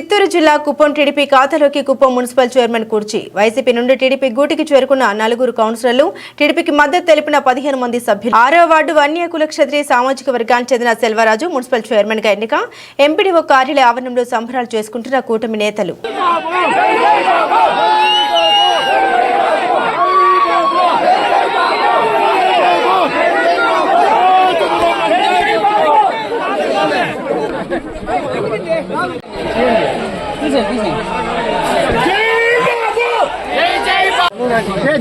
చిత్తూరు జిల్లా కుప్పం టీడీపీ ఖాతాలోకి Kuppam municipal chairman కుర్చీ వైసీపీ నుండి టీడీపీ గూటికి చేరుకున్న నలుగురు కౌన్సిలర్లు టీడీపీకి మద్దతు తెలిపిన పదిహేను మంది సభ్యులు ఆరో వార్డు వన్య కుల క్షత్రియ సామాజిక వర్గానికి చెందిన సెల్వరాజు మున్సిపల్ చైర్మన్గా ఎన్నిక ఎంపీడీఓ కార్యాలయ ఆవరణంలో సంబరాలు చేసుకుంటున్న కూటమి నేతలు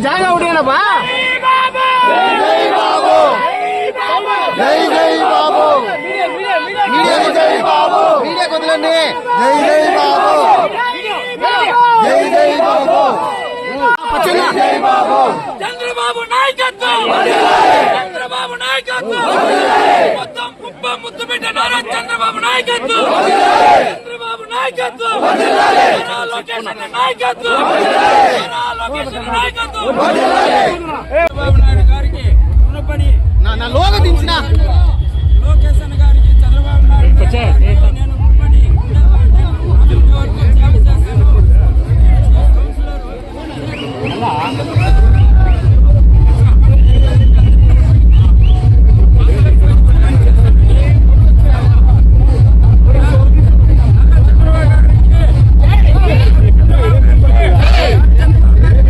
జాగా ఉండేనప్పా జై జై బాబు జై బాబు మీడియా కొద్దిలండి జై జై బాబు జై జై బాబు జై బాబు చంద్రబాబు నాయకత్వం! చంద్రబాబు నాయకత్వం! మొత్తం కుప్ప ముద్దు బిడ్డ చంద్రబాబు నాయకత్వం! నాయకత్వం! నారా నాయకత్వం నారా చంద్రబాబు నాయుడు గారికి రుణపడి నా లోగ దించిన.